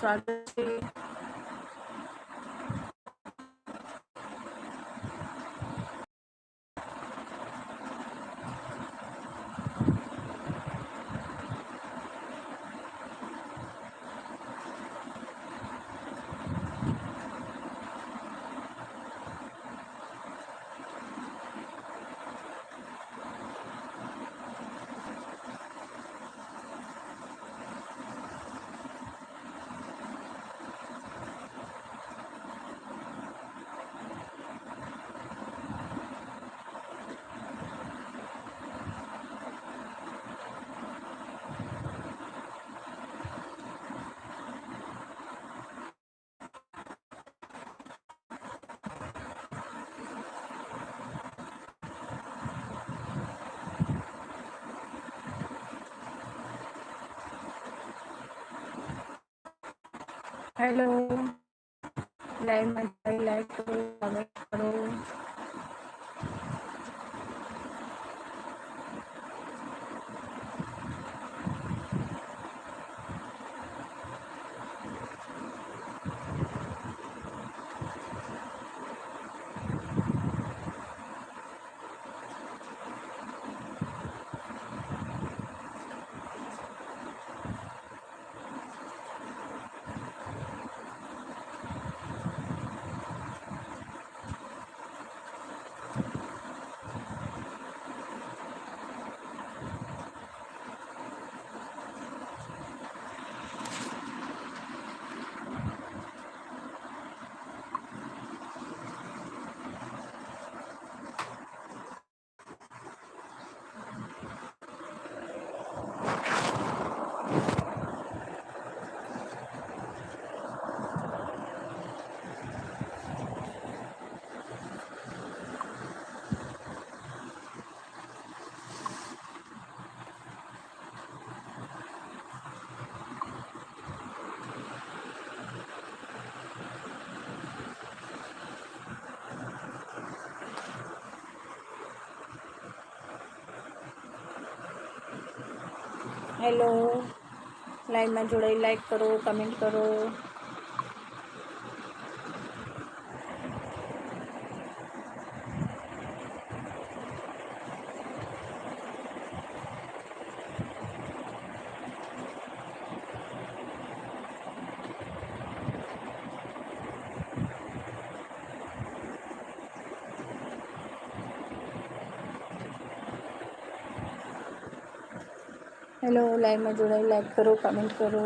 strategy hello live like करो comment करो hello લાઈવમાં જોડાઈ લાઈક કરો કમેન્ટ કરો હેલો લાઈવમાં જોડાઈ લાઈક કરો કમેન્ટ કરો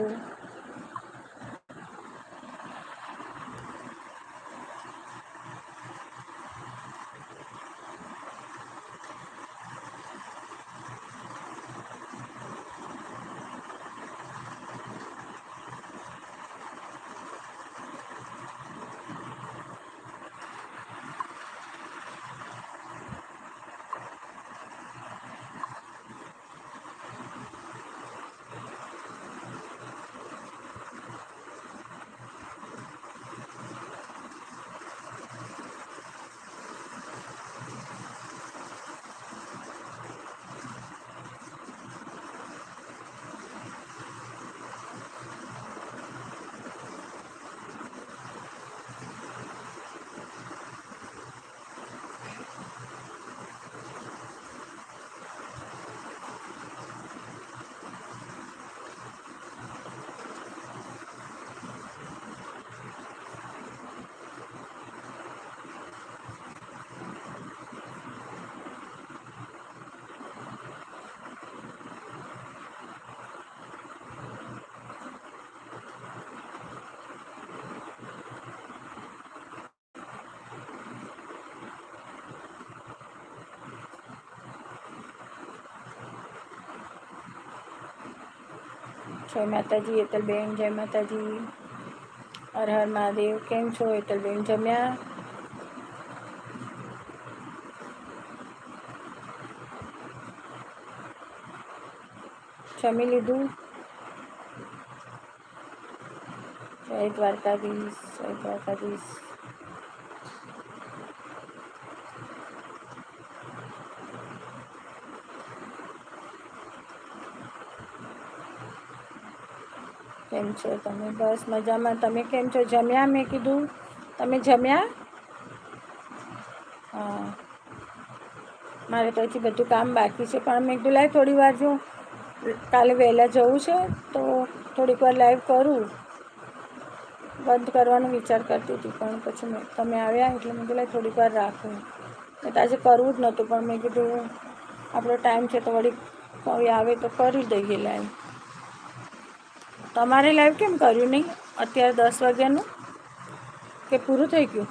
छो माता जी एतल बेन जय माता जी हर हर महादेव केम छो एतल बेन जमया क्षमी लीधु चैत द्वारकाधीश चैत द्वारकाधीश કેમ છો તમે બસ મજામાં તમે કેમ છો જમ્યા મેં કીધું તમે જમ્યા હા મારે તો હજી બધું કામ બાકી છે પણ મેં કીધું લાઈવ થોડી વાર જો કાલે વહેલા જવું છે તો થોડીક વાર લાઈવ કરું બંધ કરવાનો વિચાર કરતી હતી પણ પછી મેં તમે આવ્યા એટલે મેં કીધું થોડીક વાર રાખું મેં તો આજે કરવું જ નહોતું પણ મેં કીધું આપણો ટાઈમ છે તો વળી કોઈ આવે તો કરી દઈએ લાઈવ તમારે લાઈવ કેમ કર્યું નહીં અત્યારે દસ વાગ્યાનું કે પૂરું થઈ ગયું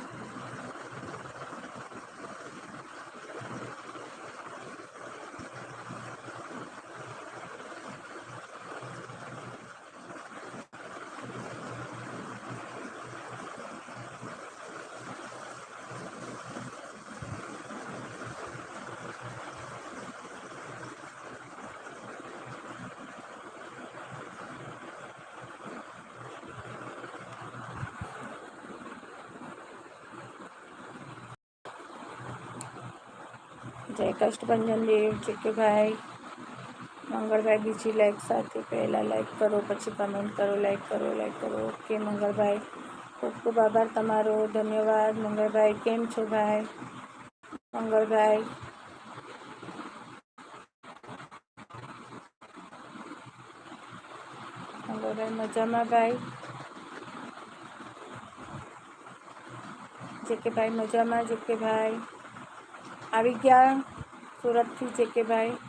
चेको सब्सक्रिप्शन दे चुके भाई मंगल भाई भी जी लाइक साथी पहला लाइक करो પછી કમેન્ટ કરો લાઈક કરો લાઈક કરો ઓકે મંગલભાઈ સુખુ બબાર તમારો ધન્યવાદ મંગલભાઈ કેમ છો ભાઈ મંગલભાઈ મજામાં ભાઈ ચેકભાઈ મજામાં ઝુકે ભાઈ આવી ગયા સુરતથી જે કે ભાઈ મજામાં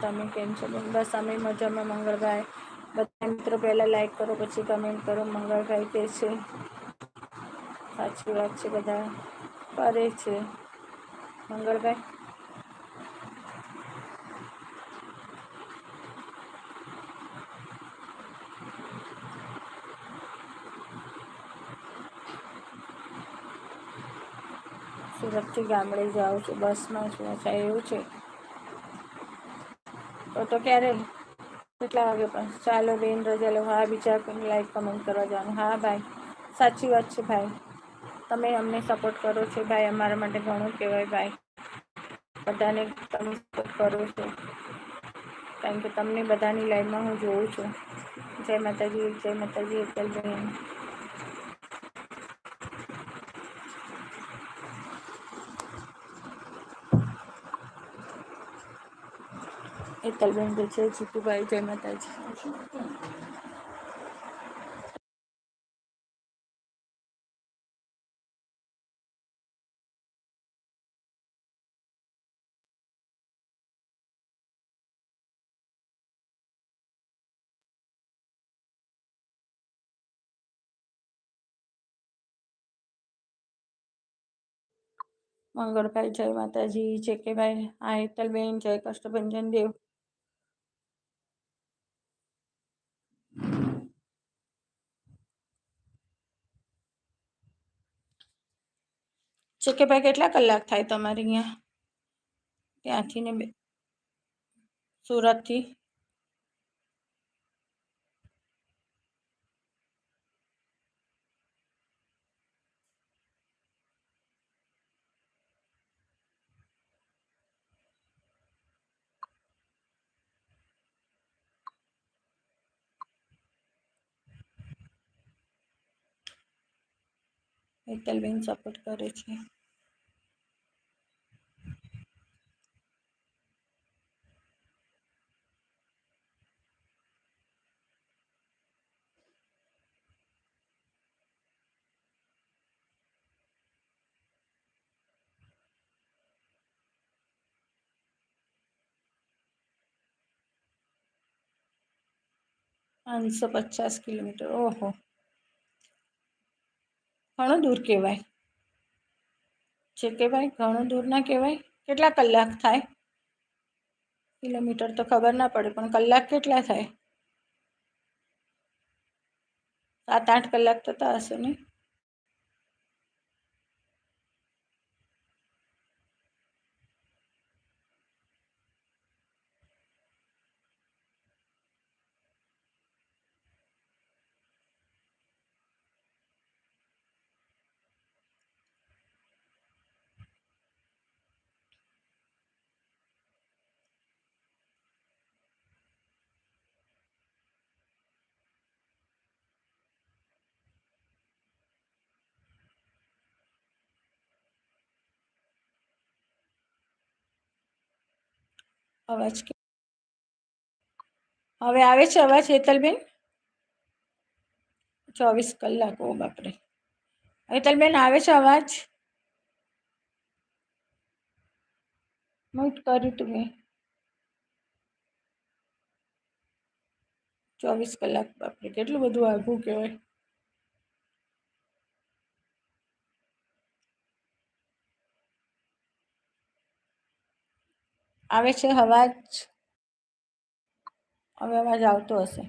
તમે કેમ છો બસ અમે મજામાં મંગળભાઈ બધા મિત્રો પહેલાં લાઈક કરો પછી કમેન્ટ કરો મંગળભાઈ કે છે સાચી વાત છે બધા કરે છે મંગળભાઈ સુરતથી ગામડે જાઉં છું બસમાં છું અચ્છા એવું છે તો તો ક્યારે કેટલા વાગે પણ ચાલો બેન રજા લો હા બીજા કોઈ લાઈક કમેન્ટ કરવા જવાનું હા ભાઈ સાચી વાત છે ભાઈ તમે અમને સપોર્ટ કરો છો ભાઈ અમારા માટે ઘણું કહેવાય ભાઈ બધાને તમે સપોર્ટ કરો છો કારણ કે તમને બધાની લાઈનમાં હું જોઉં છું જય માતાજી જય માતાજી એકલબેન एक कल बहन बिल्कुल छुट्टू भाई जय माता जी मंगल भाई जय माता जी जेके भाई आयतल बेन जय कष्ट देव ચેકે ભાઈ કેટલા કલાક થાય તમારે અહીંયા ત્યાંથી ને સુરતથી એકલબેન સપોર્ટ કરે છે પાંચસો પચાસ કિલોમીટર ઓહો ઘણું દૂર કહેવાય જે કહેવાય ઘણું દૂર ના કહેવાય કેટલા કલાક થાય કિલોમીટર તો ખબર ના પડે પણ કલાક કેટલા થાય સાત આઠ કલાક તો થશે નહીં અવજ કે હવે આવે છે આવા છેતલબેન 24 કલાક ઓ બાપરે આતલબેન આવે છે આવાજ મઈ કરીടുગે 24 કલાક બાપરે કેટલું વધુ આઘું કે હોય આવે છે અવાજ હવે અવાજ આવતો હશે